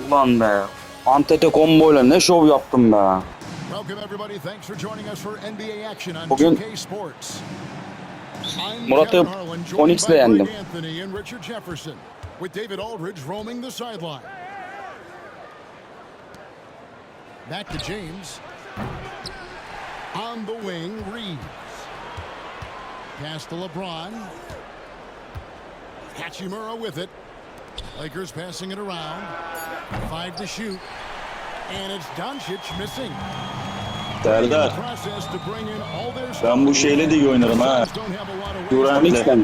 Ulan be. Antete komboyla ne şov yaptım be. Bugün Murat'ı 10x'le yendim. With David Aldridge roaming the sideline. Back to James. On the wing, Reeves. Pass to LeBron. Hachimura with it. Lakers passing it around. Five to shoot. And it's Doncic missing. Serdar. Ben bu şeyle de iyi oynarım ha. Durant ile.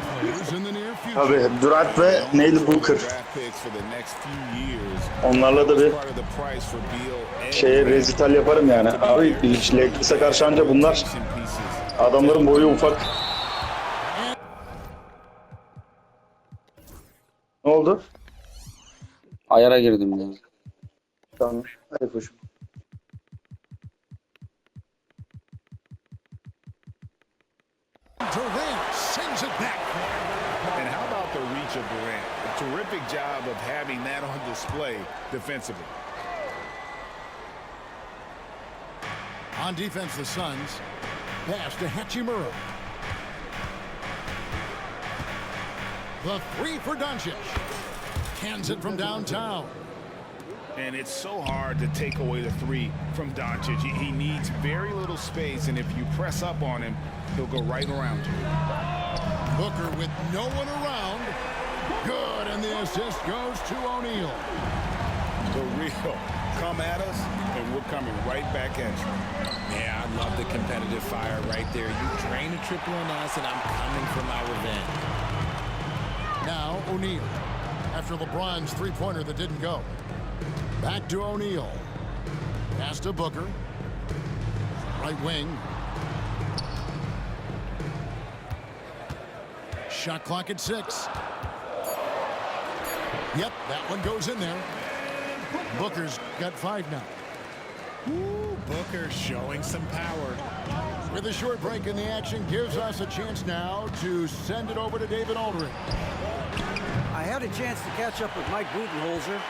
Tabii Durant ve Neil Booker. Onlarla da bir şeye rezital yaparım yani. Abi hiç Lakers'e karşı anca bunlar adamların boyu ufak. Ne oldu? Ayara girdim ya. Tamam. Hadi koş. Durant sends it back. And how about the reach of Durant? A terrific job of having that on display defensively. On defense, the Suns. Pass to Hachimura. The three for Doncic. Cans it from downtown. And it's so hard to take away the three from Doncic. He, he needs very little space, and if you press up on him, he'll go right around you. Booker with no one around. Good, and the assist goes to O'Neal. The real come at us, and we're coming right back at you. Yeah, I love the competitive fire right there. You drain a triple on us, and I'm coming for my revenge. Now O'Neal. After LeBron's three-pointer that didn't go. Back to O'Neal. Pass to Booker. Right wing. Shot clock at six. Yep, that one goes in there. Booker's got five now. Ooh, Booker showing some power. With a short break in the action gives us a chance now to send it over to David Aldridge. A chance to catch up with Mike Budenholzer.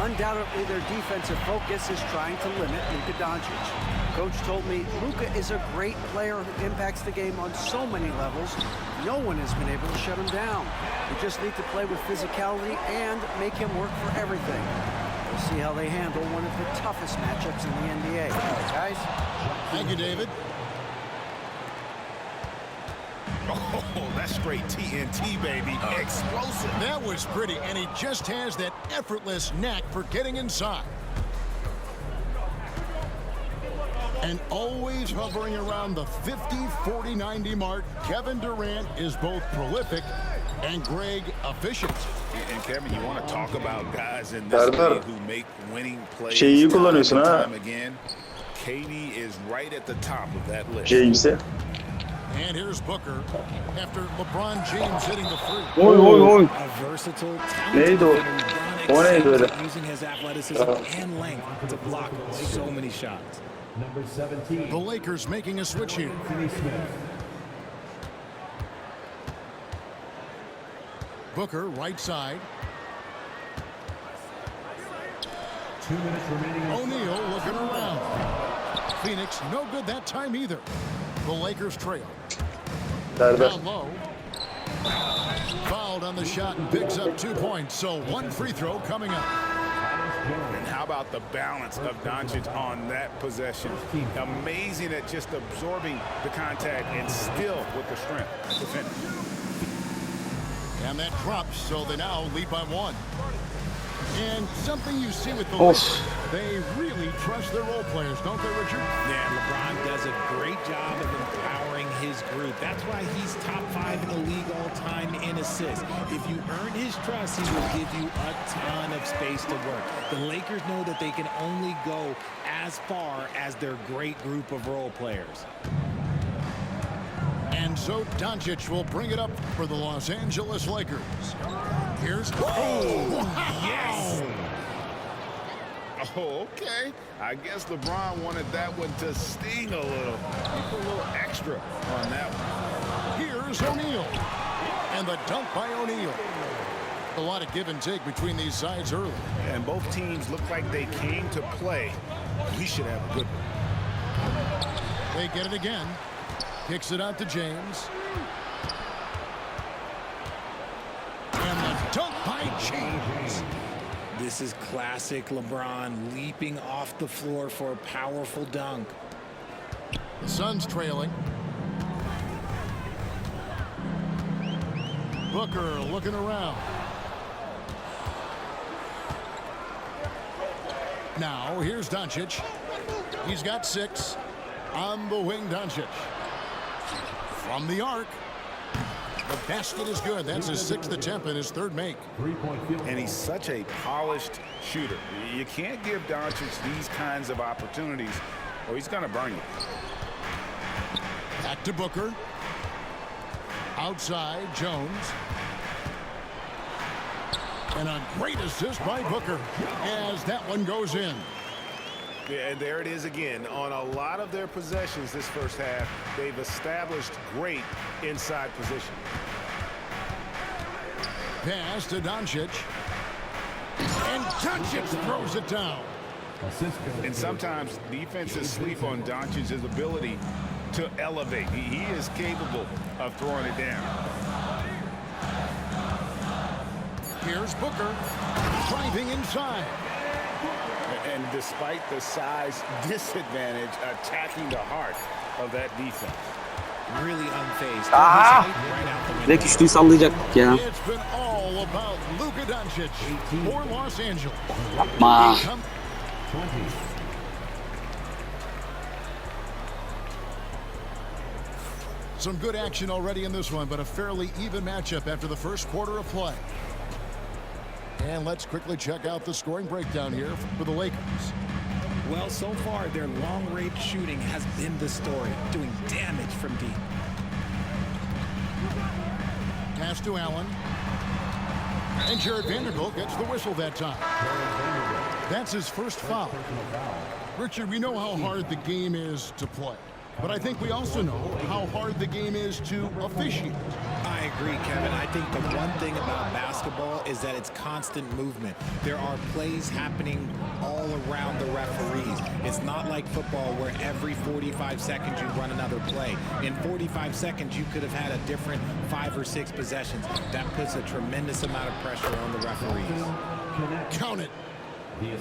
Undoubtedly, their defensive focus is trying to limit Luka Doncic. Coach told me Luka is a great player who impacts the game on so many levels. No one has been able to shut him down. We just need to play with physicality and make him work for everything. We'll see how they handle one of the toughest matchups in the NBA. Guys, Thank you, David. Oh, that's straight TNT, baby. Uh. Explosive. That was pretty, and he just has that effortless knack for getting inside. And always hovering around the 50, 40, 90 mark, Kevin Durant is both prolific and Greg efficient. And Kevin, you want to talk about guys in this league who make winning plays şeyi iyi time kullanıyorsun ha. time again. KD is right at the top of that list. James'i. And here's Booker after LeBron James hitting the free. Oy oy oy. A versatile, talented Neydi LeBron O neydi öyle? excels at using his athleticism and length to block so many shots. Number 17, The Lakers making a switch here. Booker, right side. Two minutes remaining. O'Neal looking around. Phoenix, no good that time either. The Lakers trail. Down low. Fouled on the shot and picks up two points. So one free throw coming up. And how about the balance of Doncic on that possession? Amazing at just absorbing the contact and still with the strength to finish. And that drops, so they now lead by one. And something you see with the Of. Lakers, they really trust their role players, don't they, Richard? Yeah, LeBron does a great job of empowering his group. That's why he's top five in the league all time in assists. If you earn his trust, he will give you a ton of space to work. The Lakers know that they can only go as far as their great group of role players. And so Doncic will bring it up for the Los Angeles Lakers. Here's oh, Yes! Oh, okay. I guess LeBron wanted that one to sting a little. Put a little extra on that one. Here's O'Neal. And the dunk by O'Neal. A lot of give and take between these sides early. And both teams look like they came to play. We should have a good one. They get it again. Kicks it out to James. And the This is classic LeBron leaping off the floor for a powerful dunk. The Suns trailing. Booker looking around. Now, here's Doncic. He's got six. On the wing, Doncic. From the arc. The basket is good. That's his sixth attempt and his third make. And he's such a polished shooter. You can't give Doncic these kinds of opportunities or he's going to burn you. Back to Booker. Outside, Jones. And a great assist by Booker as that one goes in. Yeah, and there it is again. On a lot of their possessions this first half, they've established great inside position. Pass to Doncic. And Doncic throws it down. And sometimes defenses sleep on Doncic's ability to elevate. He, he is capable of throwing it down. Here's Booker driving inside. And despite the size disadvantage, attacking the heart of that defense. Really unfazed. Ah! His height right out the window. Direkt üçlüyü sallayacaktık ya. It's been all about Luka Doncic for Los Angeles. Yapma. Some good action already in this one, but a fairly even matchup after the first quarter of play. And let's quickly check out the scoring breakdown here for the Lakers. Well, so far, their long-range shooting has been the story, doing damage from deep. Pass to Allen. And Jared Vanderbilt gets the whistle that time. That's his first foul. Richard, we know how hard the game is to play. But I think we also know how hard the game is to officiate. Agree, Kevin. I think the one thing about basketball is that it's constant movement. There are plays happening all around the referees. It's not like football where every 45 seconds you run another play. In 45 seconds, you could have had a different five or six possessions. That puts a tremendous amount of pressure on the referees. Count it.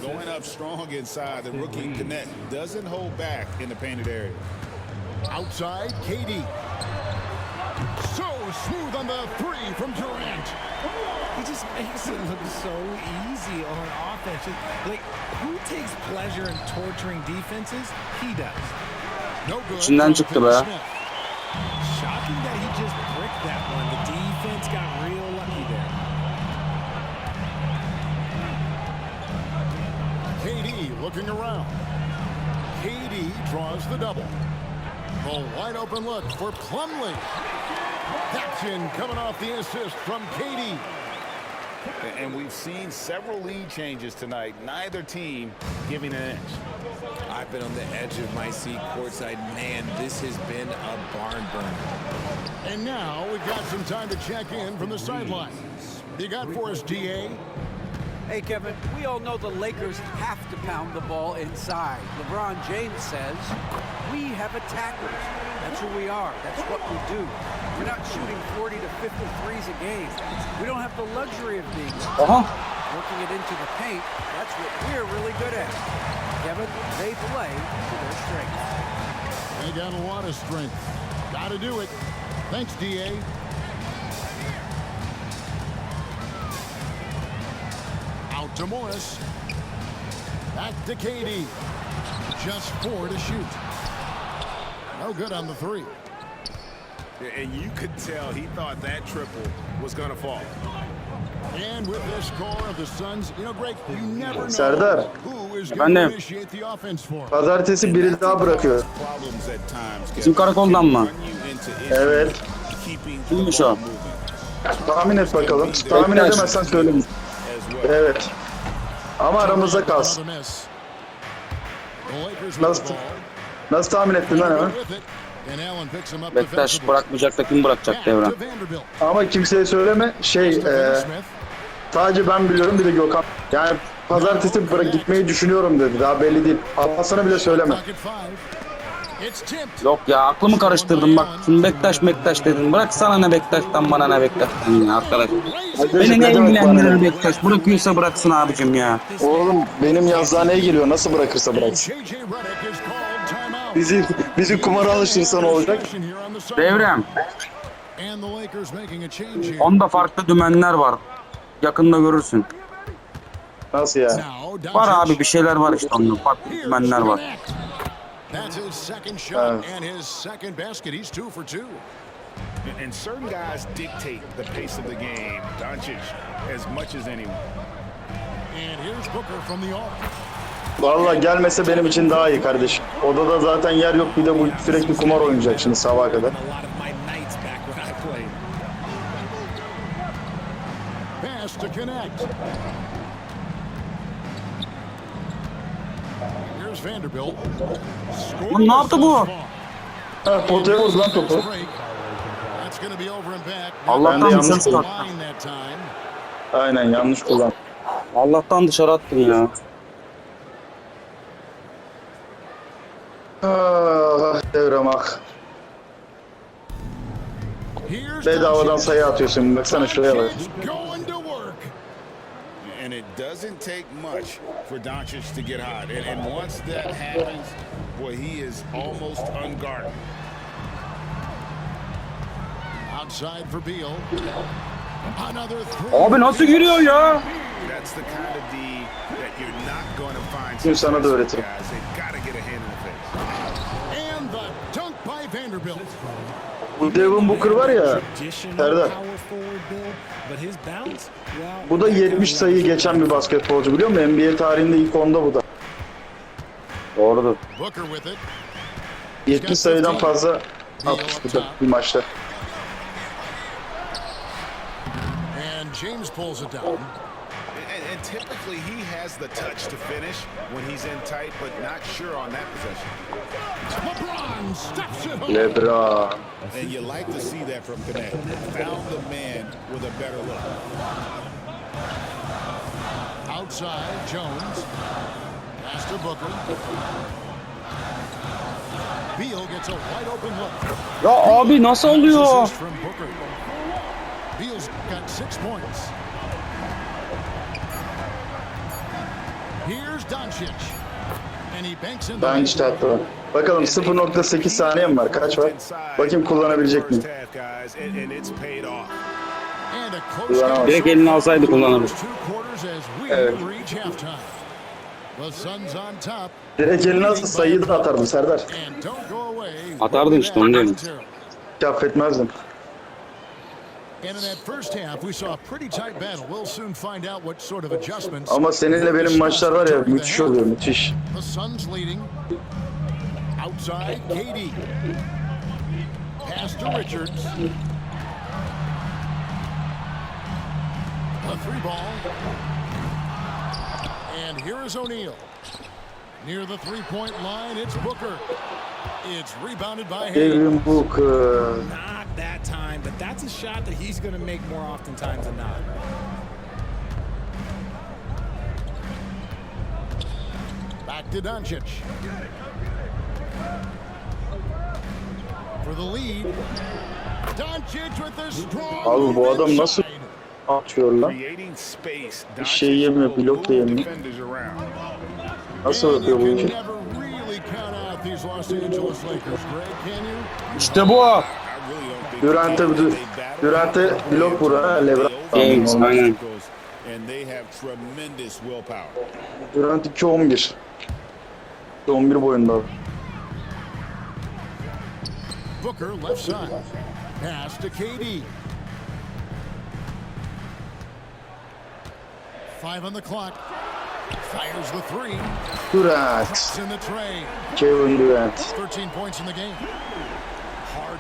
Going up strong inside, the rookie connect doesn't hold back in the painted area. Outside, KD. So smooth on the three from Durant. He just makes it look so easy on offense. Just, Like, who takes pleasure in torturing defenses? He does. No good. İçinden from çıktı Finney be. Shocking that he just bricked that one. The defense got real lucky there. KD looking around. KD draws the double. A wide open look for Plumlee. That's coming off the assist from Katie. And we've seen several lead changes tonight. Neither team giving an inch. I've been on the edge of my seat courtside. Man, this has been a barn burner. And now we've got some time to check in from the sidelines. You got for us, DA? Hey, Kevin, we all know the Lakers have to pound the ball inside. LeBron James says, we have attackers. That's who we are. That's what we do. We're not shooting 40 to 50 threes a game. We don't have the luxury of being Aha. Uh-huh. working it into the paint. That's what we're really good at. Kevin, they play to their strengths. They got a lot of strength. Got to do it. Thanks, DA. Out to Morris. Back to KD. Just four to shoot. No good on the three. And you could tell he thought that triple was going to fall. And with this score of the Suns, you know, Greg, you never know Serdar. who is going to Efendim? initiate the offense for. Pazartesi biri daha bırakıyor. Bizim karakoldan mı? Evet. Kimmiş o? Tahmin et bakalım. Tahmin Bektaş. edemezsen well. Evet. Ama aramızda kalsın. Another miss. The Lakers with Nasıl, ball. Nasıl tahmin ettin lan hemen? Bektaş bırakmayacak da kim bırakacak Vanderbilt. Ama kimseye söyleme. Şey, e. Sadece ben biliyorum bir de Gökhan. Yani pazartesi bırak gitmeyi düşünüyorum dedi. Daha belli değil. Abbas'ına bile söyleme. Yok ya aklımı karıştırdım bak. Şimdi Bektaş Bektaş dedin. Bırak sana ne Bektaş'tan bana ne Bektaş'tan ya arkadaş. Beni ne ilgilendirir Bektaş? Bırakıyorsa bıraksın abicim ya. Oğlum benim yazıhaneye geliyor. Nasıl bırakırsa bıraksın. Bizi, bizi kumara alıştırsa ne olacak? Devrem. Onda farklı dümenler var. Yakında görürsün. Nasıl ya? Var abi bir şeyler var işte onda. Farklı dümenler var. Connect. That's his second shot Evet. and his second basket. He's two for two. And certain guys dictate the pace of the game. Doncic as much as anyone. And here's Booker from the arc. Valla gelmese benim için daha iyi kardeşim. Odada zaten yer yok bir de bu sürekli kumar oynayacaksınız sabaha kadar. Lan ne yaptı bu? Ha, potaya vurdu lan topu. Allah'tan dışarı attım. Aynen yanlış kullan. Allah'tan dışarı attım ya. Ah devrem ah. Bedavadan sayı atıyorsun. Baksana şuraya bak. And it doesn't take much for Doncic to get hot. And, and once that happens, boy, he is almost unguarded. Outside for Beal. Another three. Abi nasıl giriyor ya? That's the kind of D that you're not going to find. Şimdi sana da öğretirim. Guys, they got to get a hand in the face. And the dunk by Vanderbilt. Bu Devin Booker var ya. Serdar. Bu da 70 sayıyı geçen bir basketbolcu biliyor musun? NBA tarihinde ilk onda bu da. Doğrudur. Booker with it. 70 sayıdan fazla atmış bu da bir maçta. James pulls it down. And, and typically he has the touch to finish when he's in tight, but not sure on that possession. LeBron steps it home. Lebron. And you like to see that from Connect. Found the man with a better look. Outside, Jones. Pass to Booker. Beal gets a wide open look. Oh, ya abi nasıl oluyor? Assist from Booker. Beal's got six points. Daha önce attı var. Bakalım 0.8 saniye mi var? Kaç var? Bakayım kullanabilecek mi? Kullanamaz. Direkt elini alsaydı kullanırdı. Evet. Direkt elini alsa sayıyı da atardım Serdar. Atardın işte onu diyorum. Hiç affetmezdim. And in that first half, we saw a pretty tight battle. We'll soon find out what sort of adjustments. Ama seninle benim maçlar var ya müthiş oluyor müthiş. The Suns leading. Outside, KD. Pass to Richards. A three ball. And here is O'Neal. Near the three-point line, it's Booker. It's rebounded by Hayes. Booker. That's a shot that he's going to make more oftentimes than not. Back to Doncic. For the lead. Doncic with the strong Abi bu adam nasıl atıyor lan? Bir şey yemiyor, blok da yemiyor. Nasıl atıyor bu işi? can never really count out these Los Angeles Lakers, Greg, can you? İşte bu. Durant'ı Durant'ı blok vuran LeBron. Evet, aynen. Durant 2-11. 11 boyunda. Booker left side. Pass to KD. Five on the clock. Fires the three. Durant. Kevin Durant. 13 points in the game.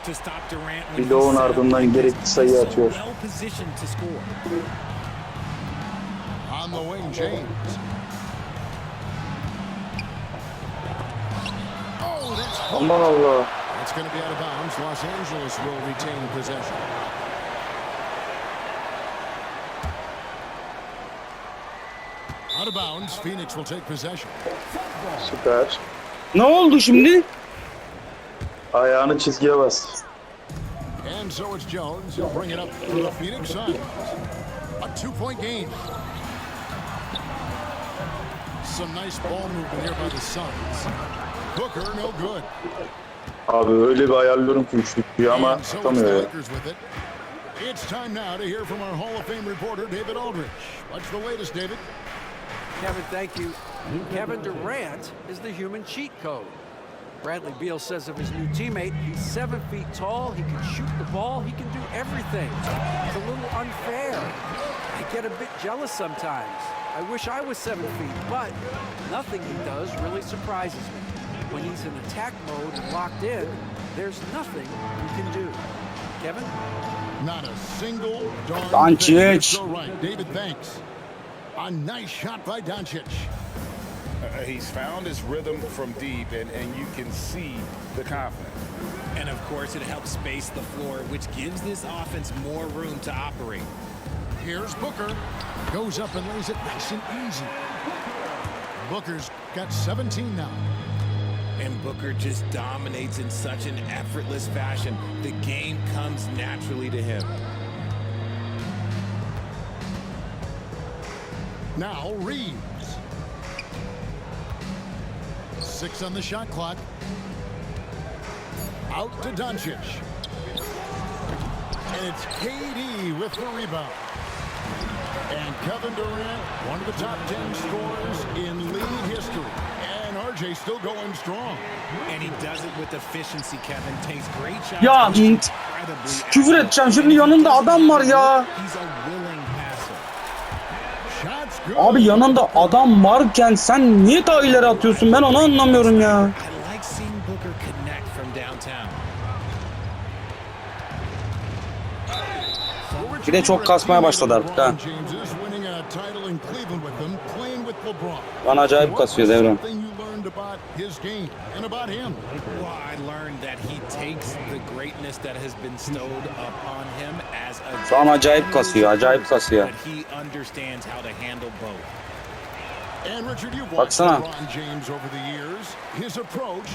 Up ardından gerekli sayı atıyor. On the wing, James. Oh, that's Aman Allah. It's going to be out of bounds. Los Angeles will retain possession. Out of bounds. Phoenix will take possession. Süper. Ne oldu şimdi? Ayağını çizgiye bas. And so it's Jones. He'll bring it up for the Phoenix Suns. A two-point game. Some nice ball movement here by the Suns. Booker, no good. Abi öyle bir ayarlıyorum ki üçlüklüyü ama And so it's the tutamıyor ya. Lakers with it. It's time now to hear from our Hall of Fame reporter, David Aldrich. What's the latest, David? Kevin, thank you. Kevin Durant is the human cheat code. Bradley Beal says of his new teammate, he's seven feet tall, he can shoot the ball, he can do everything. It's a little unfair. I get a bit jealous sometimes. I wish I was seven feet, but nothing he does really surprises me. When he's in attack mode and locked in, there's nothing you can do. Kevin? Not a single darn Doncic. thing. So right. David, thanks. A nice shot by Doncic. He's found his rhythm from deep, and, and you can see the confidence. And of course, it helps space the floor, which gives this offense more room to operate. Here's Booker. Goes up and lays it nice and easy. Booker's got 17 now. And Booker just dominates in such an effortless fashion. The game comes naturally to him. Now Reeves. Six on the shot clock. Out to Doncic. And it's KD with the rebound. And Kevin Durant, one of the top 10 scorers in league history. And RJ still going strong. And he does it with efficiency, Kevin. Takes great shots. Ya and int. incredibly Küfür edeceğim şimdi yanında adam var ya. He's a Abi yanında adam varken sen niye daha ileri atıyorsun ben onu anlamıyorum ya. Bir de çok kasmaya başladı artık ha. Bana acayip kasıyor devran. Greatness that has been bestowed upon him as a Şu an acayip kasıyor, acayip kasıyor. But he understands how to handle both. And Richard, you've watched Baksana. LeBron James over the years. His approach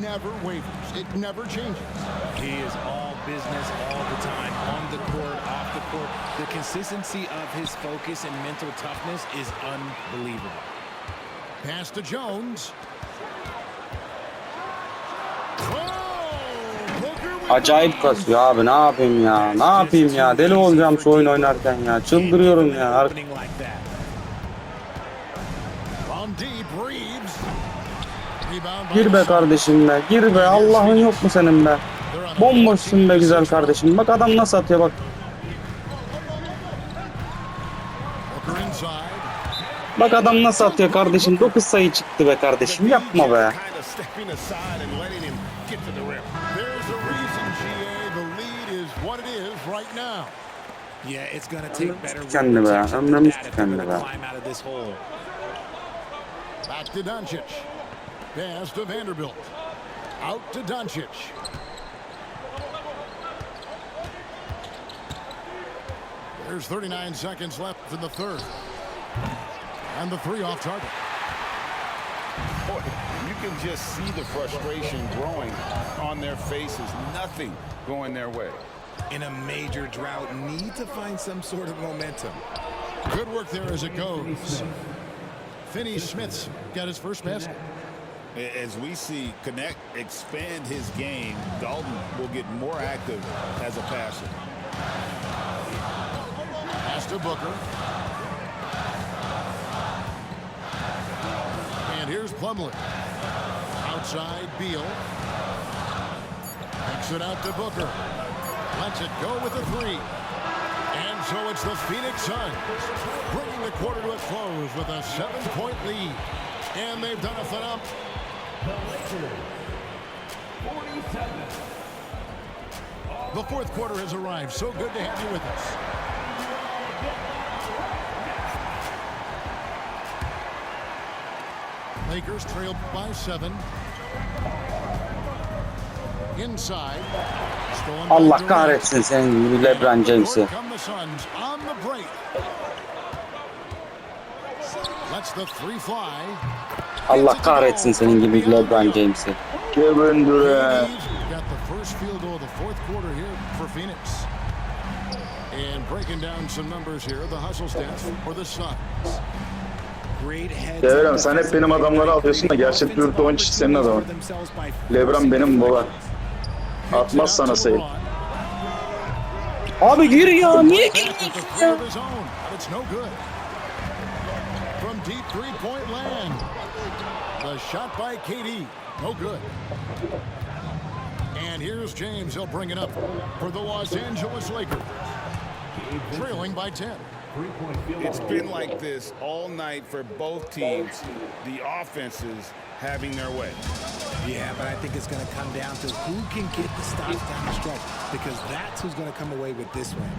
never wavers. It never changes. He is all business all the time, on the court, off the court. The consistency of his focus and mental toughness is unbelievable. Pass to Jones. Oh, Booker with Acayip kasıyor abi. Ne yapayım ya? Ne yapayım ya? Deli olacağım şu oyun oynarken ya. Çıldırıyorum ya. Gir be kardeşim be. Gir be. Allah'ın yok mu senin be. Bomboşsun be güzel kardeşim. Bak adam nasıl atıyor bak. Bak adam nasıl atıyor kardeşim. 9 sayı çıktı be kardeşim. Yapma be. Yeah, it's going to take better rim tükendi be, than ömrümüz that tükendi be. climb out of this hole. Back to Doncic. Pass to Vanderbilt. Out to Doncic. There's 39 seconds left in the third. And the three off target. Boy, you can just see the frustration growing on their faces. Nothing going their way. In a major drought, need to find some sort of momentum. Good work there as it goes. Finney Smith's got his first basket. As we see Connect expand his game, Dalton will get more active as a passer. Pass to Booker. And here's Plumlee. Outside Beal. Takes it out to Booker. Lets it go with the three. And so it's the Phoenix Suns bringing the quarter to a close with a seven-point lead. And they've done a phenomenal. The fourth quarter has arrived. So good to have you with us. Lakers trail by seven. Allah kahretsin senin gibi LeBron James'i. Allah kahretsin senin gibi LeBron James'i. Kevin Durant. And. Devrem sen hep benim adamları alıyorsun da gerçek Dürtü Onçiç senin adamın. Lebron benim baba. Atmaz sana sayı. Abi gir ya niye gir? At the three of his own, but it's no good. From deep three-point land, the shot by KD, no good. And here's James. He'll bring it up for the Los Angeles Lakers, trailing by 10. Three-point field It's goal. been like this all night for both teams. The offenses having their way. Yeah, but I think it's going to come down to who can get the stops down the stretch because that's who's going to come away with this one.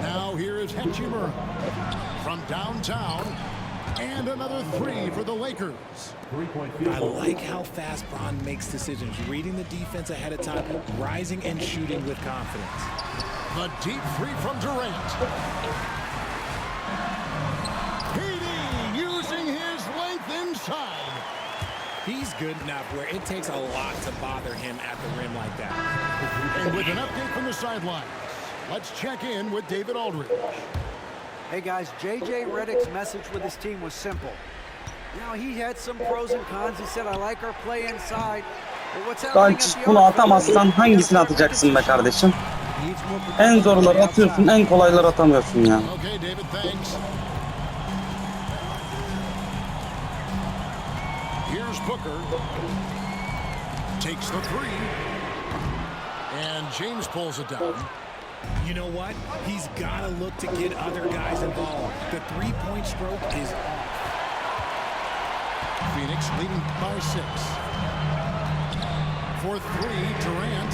Now here is Hachimura from downtown, and another three for the Lakers. I like how fast Braun makes decisions, reading the defense ahead of time, rising and shooting with confidence. The deep three from Durant. He's good enough where it takes a lot to bother him at the rim like that. And with an update from the sidelines, let's check in with David Aldridge. Hey guys, JJ Redick's message with his team was simple. Know, he had some pros and cons. He said, I like our play inside. But what's happening Doncic at the bunu atamazsan hangisini atacaksın be kardeşim? En zorları atıyorsun, en kolayları atamıyorsun ya. Okay, David, thanks. Booker. Takes the three. And James pulls it down. You know what? He's got to look to get other guys involved. The three-point stroke is off. Phoenix leading by six. For three, Durant.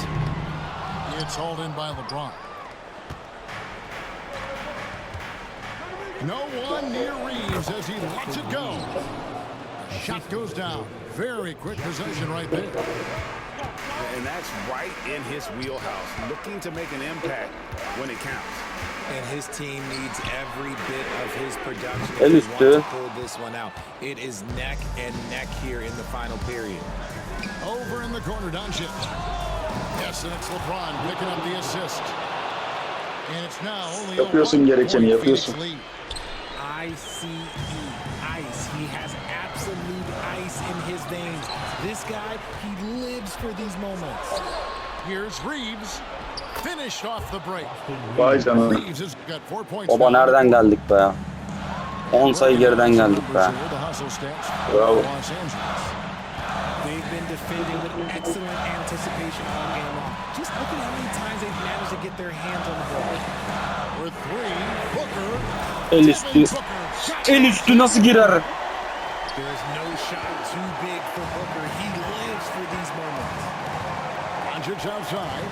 It's hauled in by LeBron. No one near Reeves as he lets it go. Shot goes down. Very quick possession right there. And that's right in his wheelhouse, looking to make an impact when it counts. And his team needs every bit of his production El if they want to pull this one out. It is neck and neck here in the final period. Over in the corner, Doncic. Yes, and it's LeBron picking up the assist. And it's now only a Yapıyorsun one-point gerekeni, yapıyorsun. Phoenix. ICE, ice. He has absolute ice in his veins. This guy, he lives for these moments. Here's Reeves. Finished off the break. Vay canına. Reeves has got four points. Baba nereden geldik be ya? 10 sayı geriden geldik be. For Bravo. They've been defending with excellent anticipation all game long. Just look at how many times they've managed to get their hands on the ball. With three, Booker. El üstü. El üstü nasıl girer? There's no shot too big for Booker. He lives for these moments. Doncic outside.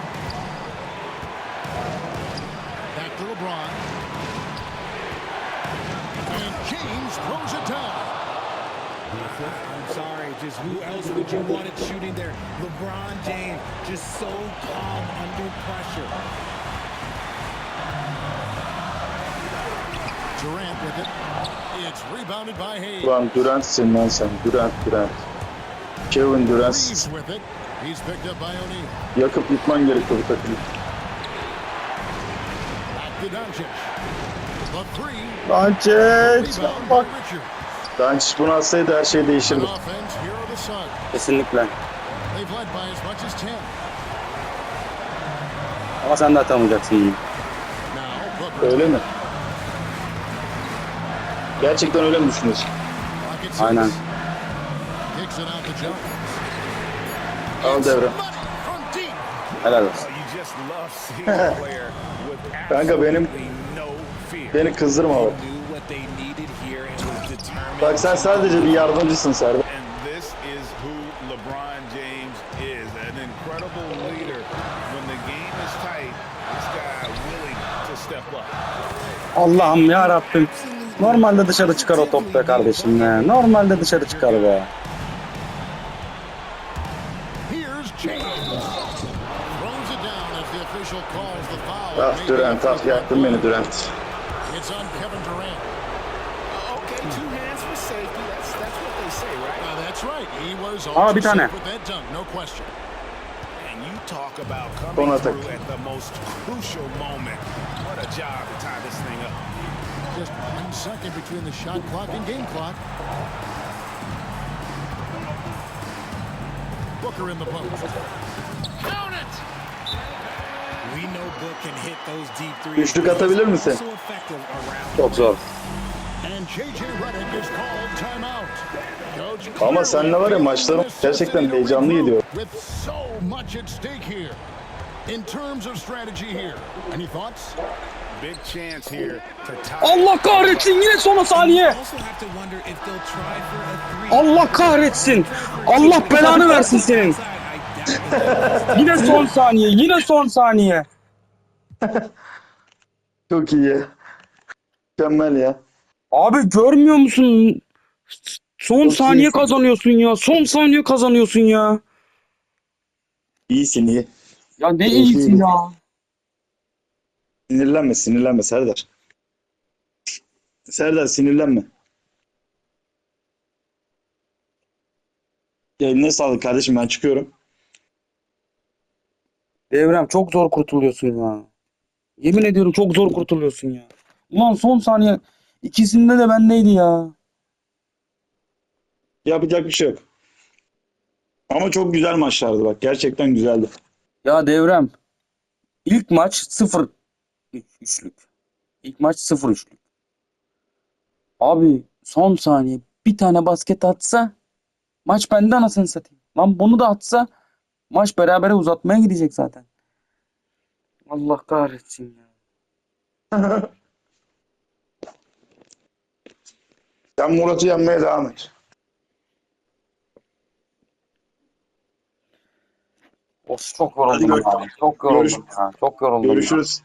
Back to LeBron. And James throws it down. I'm sorry, just who else would you want it shooting there? LeBron James, just so calm under pressure. Ulan Durant'sin lan sen. Durant, Durant. Kevin Durant. Yakıp yıkman gerekiyor bu takımı. Doncic. Bak. Doncic bunu atsaydı her şey değişirdi. Kesinlikle. Ama sen de atamayacaksın. Öyle mi? Gerçekten öyle mi düşünüyorsun? Aynen. Al devre. Helal olsun. Kanka benim beni kızdırma bak. Bak sen sadece bir yardımcısın Serdar. Allah'ım ya Rabbim. Normalde dışarı çıkar o top be kardeşim be. Normalde dışarı çıkar be. Ah Durant ah yaktın beni Durant. Aa ah, bir tane. Son atak. Just one second between the shot clock and game clock. Booker in the post. Count it! We know Book can hit those deep threes. Üçlük atabilir misin? Also effective around Çok zor. And JJ Redick is called timeout. Coach Ama senle var ya maçlarım gerçekten heyecanlı gidiyor. With so much at stake here. In terms of strategy here. Any thoughts? Big chance here to tie. Allah kahretsin yine son saniye. Allah kahretsin. Allah belanı versin senin. Yine son saniye. Yine son saniye. Çok iyi. Mükemmel ya. Abi görmüyor musun? Son Çok saniye iyisin. kazanıyorsun ya. Son saniye kazanıyorsun ya. İyisin iyi. Ya ne Çok iyisin iyi. ya. Sinirlenme sinirlenme Serdar. Serdar sinirlenme. Eline sağlık kardeşim ben çıkıyorum. Devrem çok zor kurtuluyorsun ya. Yemin ediyorum çok zor kurtuluyorsun ya. Ulan son saniye ikisinde de bendeydi ya. Yapacak bir şey yok. Ama çok güzel maçlardı bak. Gerçekten güzeldi. Ya Devrem ilk maç 0 üçlük. İlk maç 0 üçlük. Abi son saniye bir tane basket atsa maç bende anasını satayım. Lan bunu da atsa maç berabere uzatmaya gidecek zaten. Allah kahretsin ya. Sen Murat'ı yenmeye devam et. Of çok yoruldum Hadi ya. Çok yoruldum görüş- ya. Çok yoruldum ya. Görüşürüz.